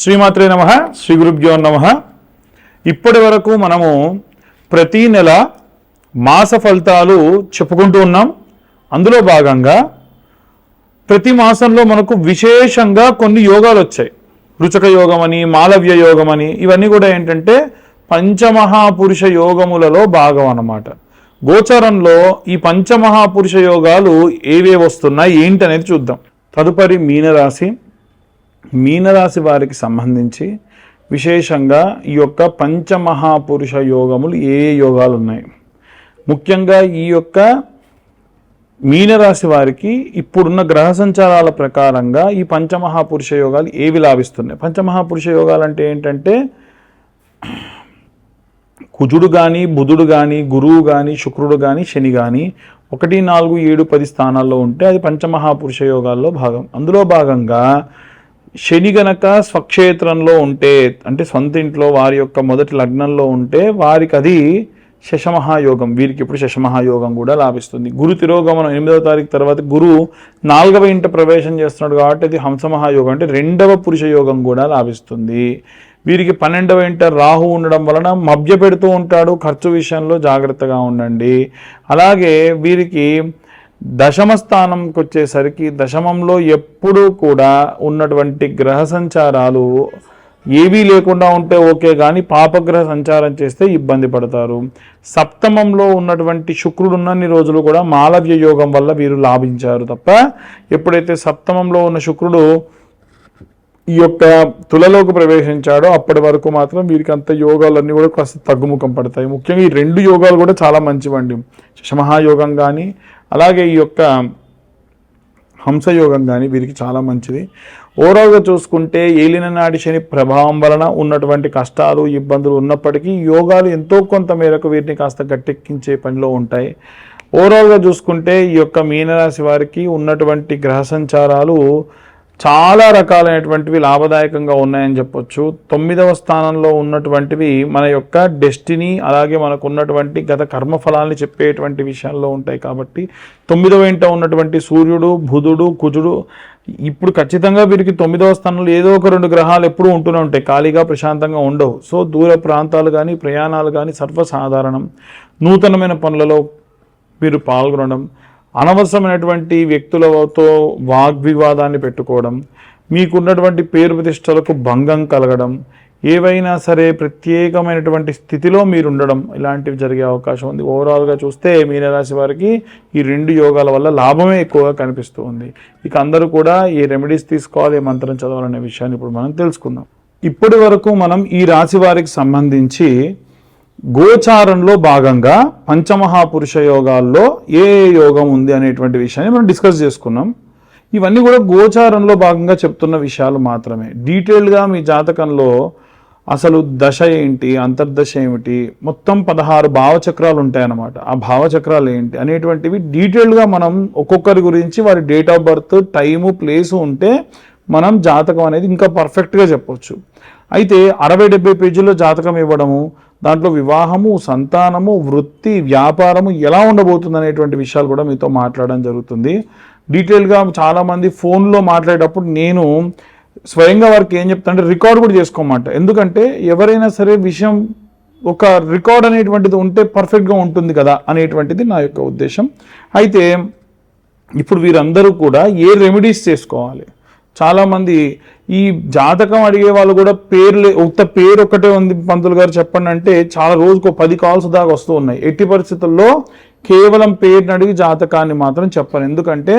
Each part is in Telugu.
శ్రీమాత్రే నమ శ్రీ గురుభ్యో నమ. ఇప్పటి వరకు మనము ప్రతి నెల మాస ఫలితాలు చెప్పుకుంటూ ఉన్నాం. అందులో భాగంగా ప్రతి మాసంలో మనకు విశేషంగా కొన్ని యోగాలు వచ్చాయి. రుచక యోగం అని మాలవ్య యోగం అని ఇవన్నీ కూడా ఏంటంటే పంచమహాపురుష యోగములలో భాగం అన్నమాట. గోచరంలో ఈ పంచమహాపురుష యోగాలు ఏవే వస్తున్నాయి ఏంటనేది చూద్దాం. తదుపరి మీనరాశి. మీనరాశి వారికి సంబంధించి విశేషంగా ఈ యొక్క పంచమహాపురుష యోగములు ఏ ఏ యోగాలు ఉన్నాయి ముఖ్యంగా ఈ యొక్క మీనరాశి వారికి ఇప్పుడున్న గ్రహ సంచారాల ప్రకారంగా ఈ పంచమహాపురుష యోగాలు ఏవి లాభిస్తున్నాయి? పంచమహాపురుష యోగాలు అంటే ఏంటంటే కుజుడు కానీ బుధుడు కానీ గురువు కానీ శుక్రుడు కానీ శని కానీ ఒకటి నాలుగు ఏడు పది స్థానాల్లో ఉంటే అది పంచమహాపురుష యోగాల్లో భాగం. అందులో భాగంగా శని గనక స్వక్షేత్రంలో ఉంటే అంటే సొంత ఇంట్లో వారి యొక్క మొదటి లగ్నంలో ఉంటే వారికి అది శశమహాయోగం. వీరికి ఇప్పుడు శశమహాయోగం కూడా లాభిస్తుంది. గురు తిరోగమనం ఎనిమిదవ తారీఖు తర్వాత గురువు నాలుగవ ఇంట ప్రవేశం చేస్తున్నాడు కాబట్టి అది హంసమహాయోగం అంటే రెండవ పురుష యోగం కూడా లాభిస్తుంది. వీరికి పన్నెండవ ఇంట రాహు ఉండడం వలన మభ్య పెడుతూ ఉంటాడు. ఖర్చు విషయంలో జాగ్రత్తగా ఉండండి. అలాగే వీరికి దశమ స్థానంకి వచ్చేసరికి దశమంలో ఎప్పుడూ కూడా ఉన్నటువంటి గ్రహ సంచారాలు ఏవీ లేకుండా ఉంటే ఓకే కానీ పాపగ్రహ సంచారం చేస్తే ఇబ్బంది పడతారు. సప్తమంలో ఉన్నటువంటి శుక్రుడు ఉన్నన్ని రోజులు కూడా మాలవ్య యోగం వల్ల వీరు లాభించారు తప్ప ఎప్పుడైతే సప్తమంలో ఉన్న శుక్రుడు ఈ యొక్క తులలోకి ప్రవేశించాడో అప్పటి వరకు మాత్రం వీరికి అంత యోగాలన్నీ కూడా కాస్త తగ్గుముఖం పడతాయి. ముఖ్యంగా ఈ రెండు యోగాలు కూడా చాలా మంచివండి. శమహాయోగం కానీ అలాగే ఈ యొక్క హంసయోగం కానీ వీరికి చాలా మంచిది. ఓవరాల్గా చూసుకుంటే ఏలిన నాటి శని ప్రభావం వలన ఉన్నటువంటి కష్టాలు ఇబ్బందులు ఉన్నప్పటికీ యోగాలు ఎంతో కొంత మేరకు వీటిని కాస్త గట్టెక్కించే పనిలో ఉంటాయి. ఓవరాల్గా చూసుకుంటే ఈ యొక్క మీనరాశి వారికి ఉన్నటువంటి గ్రహ సంచారాలు చాలా రకాలైనటువంటివి లాభదాయకంగా ఉన్నాయని చెప్పొచ్చు. తొమ్మిదవ స్థానంలో ఉన్నటువంటివి మన యొక్క డెస్టినీ అలాగే మనకు ఉన్నటువంటి గత కర్మఫలాల్ని చెప్పేటువంటి విషయాల్లో ఉంటాయి కాబట్టి తొమ్మిదవ ఇంట ఉన్నటువంటి సూర్యుడు బుధుడు కుజుడు ఇప్పుడు ఖచ్చితంగా వీరికి తొమ్మిదవ స్థానంలో ఏదో ఒక రెండు గ్రహాలు ఎప్పుడూ ఉంటూనే ఉంటాయి. ఖాళీగా ప్రశాంతంగా ఉండవు. సో దూర ప్రాంతాలు కానీ ప్రయాణాలు కానీ సర్వసాధారణం. నూతనమైన పనులలో మీరు పాల్గొనడం అనవసరమైనటువంటి వ్యక్తులతో వాగ్వివాదాన్ని పెట్టుకోవడం మీకున్నటువంటి పేరు ప్రతిష్టలకు భంగం కలగడం ఏవైనా సరే ప్రత్యేకమైనటువంటి స్థితిలో మీరు ఉండడం ఇలాంటివి జరిగే అవకాశం ఉంది. ఓవరాల్గా చూస్తే మీనరాశి వారికి ఈ రెండు యోగాల వల్ల లాభమే ఎక్కువగా కనిపిస్తూ ఉంది. ఇక అందరూ కూడా ఏ రెమెడీస్ తీసుకోవాలి ఏ మంత్రం చదవాలనే విషయాన్ని ఇప్పుడు మనం తెలుసుకుందాం. ఇప్పటి వరకు మనం ఈ రాశి వారికి సంబంధించి గోచారంలో భాగంగా పంచమహాపురుష యోగాల్లో ఏ ఏ యోగం ఉంది అనేటువంటి విషయాన్ని మనం డిస్కస్ చేసుకున్నాం. ఇవన్నీ కూడా గోచారంలో భాగంగా చెప్తున్న విషయాలు మాత్రమే. డీటెయిల్డ్గా మీ జాతకంలో అసలు దశ ఏంటి అంతర్దశ ఏమిటి మొత్తం పదహారు భావచక్రాలు ఉంటాయన్నమాట. ఆ భావచక్రాలు ఏంటి అనేటువంటివి డీటెయిల్డ్గా మనం ఒక్కొక్కరి గురించి వారి date of birth time place ఉంటే మనం జాతకం అనేది ఇంకా పర్ఫెక్ట్గా చెప్పొచ్చు. అయితే అరవై డెబ్బై పేజీల్లో జాతకం ఇవ్వడము దాంట్లో వివాహము సంతానము వృత్తి వ్యాపారము ఎలా ఉండబోతుంది అనేటువంటి విషయాలు కూడా మీతో మాట్లాడడం జరుగుతుంది. డీటెయిల్గా చాలామంది ఫోన్లో మాట్లాడేటప్పుడు నేను స్వయంగా వారికి ఏం చెప్తానంటే రికార్డ్ కూడా చేసుకోమాట. ఎందుకంటే ఎవరైనా సరే విషయం ఒక రికార్డ్ అనేటువంటిది ఉంటే పర్ఫెక్ట్గా ఉంటుంది కదా అనేటువంటిది నా యొక్క ఉద్దేశం. అయితే ఇప్పుడు వీరందరూ కూడా ఏ రెమెడీస్ చేసుకోవాలి? చాలామంది ఈ జాతకం అడిగే వాళ్ళు కూడా పేర్లు ఉత్త పేరు ఒక్కటే ఉంది పంతులు గారు చెప్పండి అంటే చాలా రోజుకు పది కాల్స్ దాకా వస్తూ ఉన్నాయి. ఎట్టి పరిస్థితుల్లో కేవలం పేరుని అడిగి జాతకాన్ని మాత్రం చెప్పను ఎందుకంటే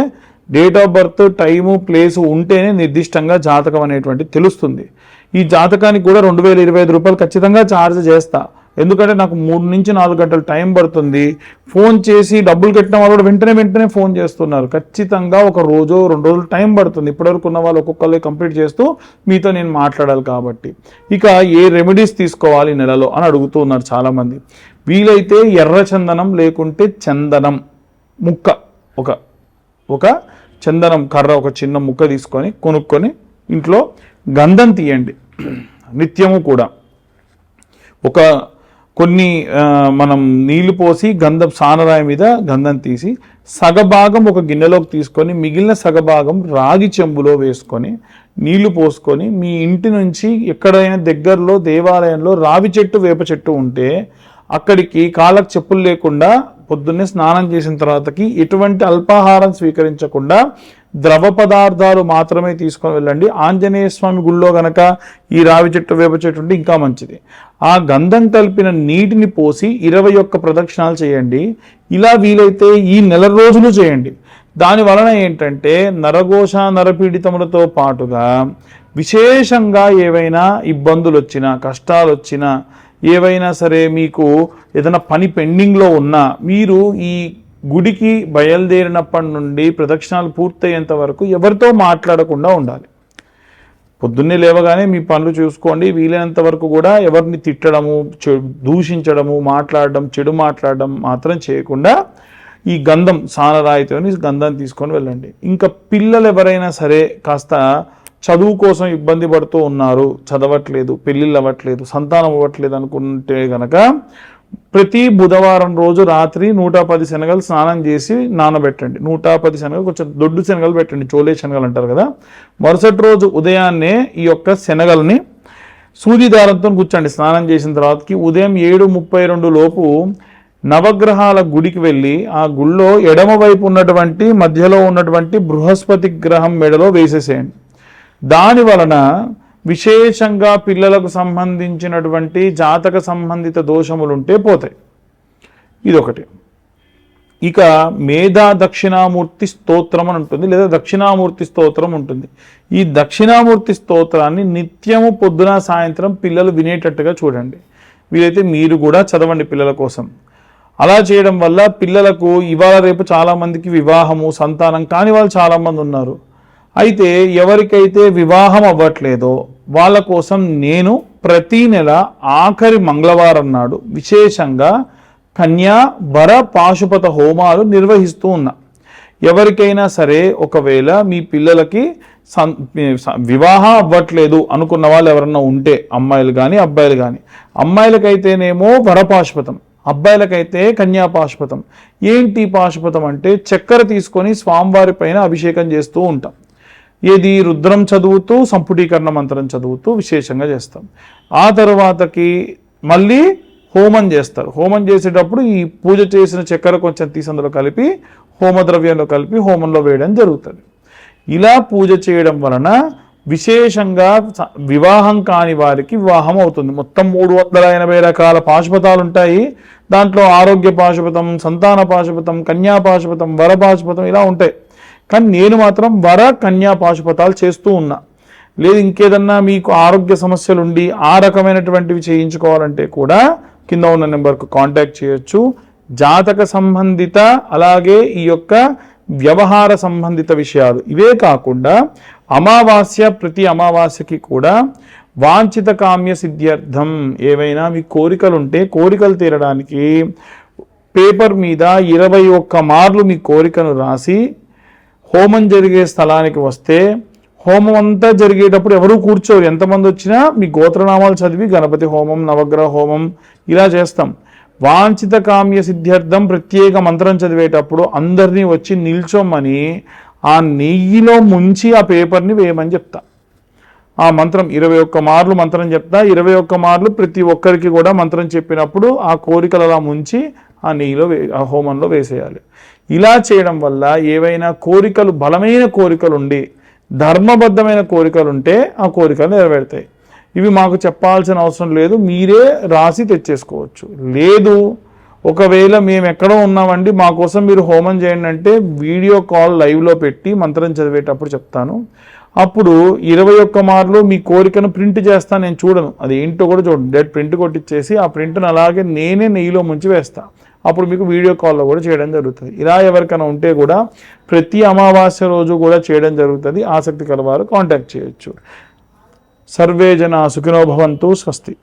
date of birth time place ఉంటేనే నిర్దిష్టంగా జాతకం అనేటువంటి తెలుస్తుంది. ఈ జాతకానికి కూడా రెండు వేల ఇరవై ఐదు రూపాయలు ఖచ్చితంగా ఛార్జ్ చేస్తా. ఎందుకంటే నాకు మూడు నుంచి నాలుగు గంటలు టైం పడుతుంది. ఫోన్ చేసి డబ్బులు కట్టిన వాళ్ళు కూడా వెంటనే వెంటనే ఫోన్ చేస్తున్నారు. ఖచ్చితంగా ఒక రోజు రెండు రోజులు టైం పడుతుంది. ఇప్పటివరకు ఉన్న వాళ్ళు ఒక్కొక్కరు కంప్లీట్ చేస్తూ మీతో నేను మాట్లాడాలి కాబట్టి. ఇక ఏ రెమెడీస్ తీసుకోవాలి నెలలో అని అడుగుతూ ఉన్నారు చాలామంది. వీలైతే ఎర్ర చందనం లేకుంటే చందనం ముక్క. ఒక ఒక చందనం కర్ర ఒక చిన్న ముక్క తీసుకొని కొనుక్కొని ఇంట్లో గంధం తీయండి. నిత్యము కూడా. ఒక కొన్ని మనం నీళ్ళు పోసి గంధం సానరాయి మీద గంధం తీసి సగభాగం ఒక గిన్నెలోకి తీసుకొని మిగిలిన సగభాగం రాగి చెంబులో వేసుకొని నీళ్ళు పోసుకొని మీ ఇంటి నుంచి ఎక్కడైనా దగ్గరలో దేవాలయంలో రావి చెట్టు వేప చెట్టు ఉంటే అక్కడికి కాళ్ళకు చెప్పులు లేకుండా పొద్దున్నే స్నానం చేసిన తర్వాతకి ఎటువంటి అల్పాహారం స్వీకరించకుండా ద్రవ పదార్థాలు మాత్రమే తీసుకొని వెళ్ళండి. ఆంజనేయ స్వామి గుళ్ళో గనక ఈ రావి చెట్టు వేప చెట్టు ఉంటే ఇంకా మంచిది. ఆ గంధం కలిపిన నీటిని పోసి ఇరవై ఒక్క ప్రదక్షిణాలు చేయండి. ఇలా వీలైతే ఈ నెల రోజులు చేయండి. దాని వలన ఏంటంటే నరఘోష నరపీడితములతో పాటుగా విశేషంగా ఏవైనా ఇబ్బందులు వచ్చినా కష్టాలు వచ్చినా ఏవైనా సరే మీకు ఏదైనా పని పెండింగ్లో ఉన్నా మీరు ఈ గుడికి బయలుదేరినప్పటి నుండి ప్రదక్షిణాలు పూర్తయ్యేంత వరకు ఎవరితో మాట్లాడకుండా ఉండాలి. పొద్దున్నే లేవగానే మీ పనులు చూసుకోండి. వీలైనంత వరకు కూడా ఎవరిని తిట్టడము దూషించడము మాట్లాడడం చెడు మాట్లాడడం మాత్రం చేయకుండా ఈ గంధం సానరాయితోని గంధం తీసుకొని వెళ్ళండి. ఇంకా పిల్లలు ఎవరైనా సరే కాస్త చదువు కోసం ఇబ్బంది పడుతూ ఉన్నారు చదవట్లేదు పెళ్ళిళ్ళు అవ్వట్లేదు సంతానం అవ్వట్లేదు అనుకుంటే గనక ప్రతి బుధవారం రోజు రాత్రి నూట పది శనగలు స్నానం చేసి నానబెట్టండి. నూట పది శనగలు కొంచెం దొడ్డు శనగలు పెట్టండి చోలే శనగలు అంటారు కదా. మరుసటి రోజు ఉదయాన్నే ఈ యొక్క శనగల్ని సూది దారంతో కూర్చోండి స్నానం చేసిన తర్వాతకి ఉదయం ఏడు ముప్పై రెండు లోపు నవగ్రహాల గుడికి వెళ్ళి ఆ గుళ్ళో ఎడమ వైపు ఉన్నటువంటి మధ్యలో ఉన్నటువంటి బృహస్పతి గ్రహం మెడలో వేసేసేయండి. దాని వలన విశేషంగా పిల్లలకు సంబంధించినటువంటి జాతక సంబంధిత దోషములుంటే పోతాయి. ఇదొకటి. ఇక మేధా దక్షిణామూర్తి స్తోత్రం అని ఉంటుంది లేదా దక్షిణామూర్తి స్తోత్రం ఉంటుంది ఈ దక్షిణామూర్తి స్తోత్రాన్ని నిత్యము పొద్దున సాయంత్రం పిల్లలు వినేటట్టుగా చూడండి. వీలైతే మీరు కూడా చదవండి పిల్లల కోసం. అలా చేయడం వల్ల పిల్లలకు ఇవాళ రేపు చాలామందికి వివాహము సంతానం కాని వాళ్ళు చాలామంది ఉన్నారు. అయితే ఎవరికైతే వివాహం అవ్వట్లేదో వాళ్ళ కోసం నేను ప్రతి నెల ఆఖరి మంగళవారం నాడు విశేషంగా కన్యా వర పాశుపత హోమాలు నిర్వహిస్తూ ఉన్నా. ఎవరికైనా సరే ఒకవేళ మీ పిల్లలకి సం వివాహం అవ్వట్లేదు అనుకున్న వాళ్ళు ఎవరన్నా ఉంటే అమ్మాయిలు కానీ అబ్బాయిలు కానీ అమ్మాయిలకైతేనేమో వరపాశుపతం అబ్బాయిలకైతే కన్యాపాశుపతం ఏంటి పాశుపతం అంటే చక్కెర తీసుకొని స్వామివారి పైన అభిషేకం చేస్తూ ఉంటాం. ఏది రుద్రం చదువుతూ సంపుటీకరణ మంత్రం చదువుతూ విశేషంగా చేస్తాం. ఆ తర్వాతకి మళ్ళీ హోమం చేస్తారు. హోమం చేసేటప్పుడు ఈ పూజ చేసిన చక్కెర కొంచెం తీసి అందులో కలిపి హోమద్రవ్యంలో కలిపి హోమంలో వేయడం జరుగుతుంది. ఇలా పూజ చేయడం వలన విశేషంగా వివాహం కాని వారికి వివాహం అవుతుంది. మొత్తం మూడు వందల ఎనభై రకాల పాశుపతాలు ఉంటాయి. దాంట్లో ఆరోగ్య పాశుపతం సంతాన పాశుపతం కన్యా పాశుపతం వర పాశుపతం ఇలా ఉంటాయి. కానీ నేను మాత్రం వర కన్యా పాశుపతాలు చేస్తూ ఉన్నా. లేదు ఇంకేదన్నా మీకు ఆరోగ్య సమస్యలు ఉండి ఆ రకమైనటువంటివి చేయించుకోవాలంటే కూడా కింద ఉన్న నెంబర్కు కాంటాక్ట్ చేయొచ్చు. జాతక సంబంధిత అలాగే ఈ యొక్క వ్యవహార సంబంధిత విషయాలు. ఇవే కాకుండా అమావాస్య ప్రతి అమావాస్యకి కూడా వాంఛిత కామ్య సిద్ధ్యర్థం ఏవైనా మీ కోరికలు ఉంటే కోరికలు తీరడానికి పేపర్ మీద ఇరవై ఒక్క మార్లు మీ కోరికను రాసి హోమం జరిగే స్థలానికి వస్తే హోమం అంతా జరిగేటప్పుడు ఎవరూ కూర్చోరు? ఎంతమంది వచ్చినా మీ గోత్రనామాలు చదివి గణపతి హోమం నవగ్రహ హోమం ఇలా చేస్తాం. వాంఛిత కామ్య సిద్ధ్యర్థం ప్రత్యేక మంత్రం చదివేటప్పుడు అందరినీ వచ్చి నిల్చోమని ఆ నెయ్యిలో ముంచి ఆ పేపర్ని వేయమని చెప్తా. ఆ మంత్రం ఇరవై ఒక్క మార్లు మంత్రం చెప్తా. ఇరవై ఒక్క మార్లు ప్రతి ఒక్కరికి కూడా మంత్రం చెప్పినప్పుడు ఆ కోరికలు అలా ముంచి ఆ నెయ్యిలో వే ఆ హోమంలో వేసేయాలి. ఇలా చేయడం వల్ల ఏవైనా కోరికలు బలమైన కోరికలు ఉండి ధర్మబద్ధమైన కోరికలు ఉంటే ఆ కోరికలు నెరవేరుతాయి. ఇవి మాకు చెప్పాల్సిన అవసరం లేదు మీరే రాసి తెచ్చేసుకోవచ్చు. లేదు ఒకవేళ మేము ఎక్కడో ఉన్నామండి మా కోసం మీరు హోమం చేయండి అంటే వీడియో కాల్ లైవ్లో పెట్టి మంత్రం చదివేటప్పుడు చెప్తాను. అప్పుడు ఇరవై ఒక్క మార్లు మీ కోరికను ప్రింట్ చేస్తాను నేను చూడను. అది ఏంటో కూడా చూడండి. డైరెక్ట్ ప్రింట్ కొట్టించేసి ఆ ప్రింట్ను అలాగే నేనే నెయ్యిలో ముంచి వేస్తాను అప్పుడు మీకు వీడియో కాల్లో కూడా చేయడం జరుగుతుంది. ఇలా ఎవరికైనా ఉంటే కూడా ప్రతి అమావాస్య రోజు కూడా చేయడం జరుగుతుంది. ఆసక్తి కలవారు కాంటాక్ట్ చేయొచ్చు. సర్వే జన సుఖినోభవంతు స్వస్తి.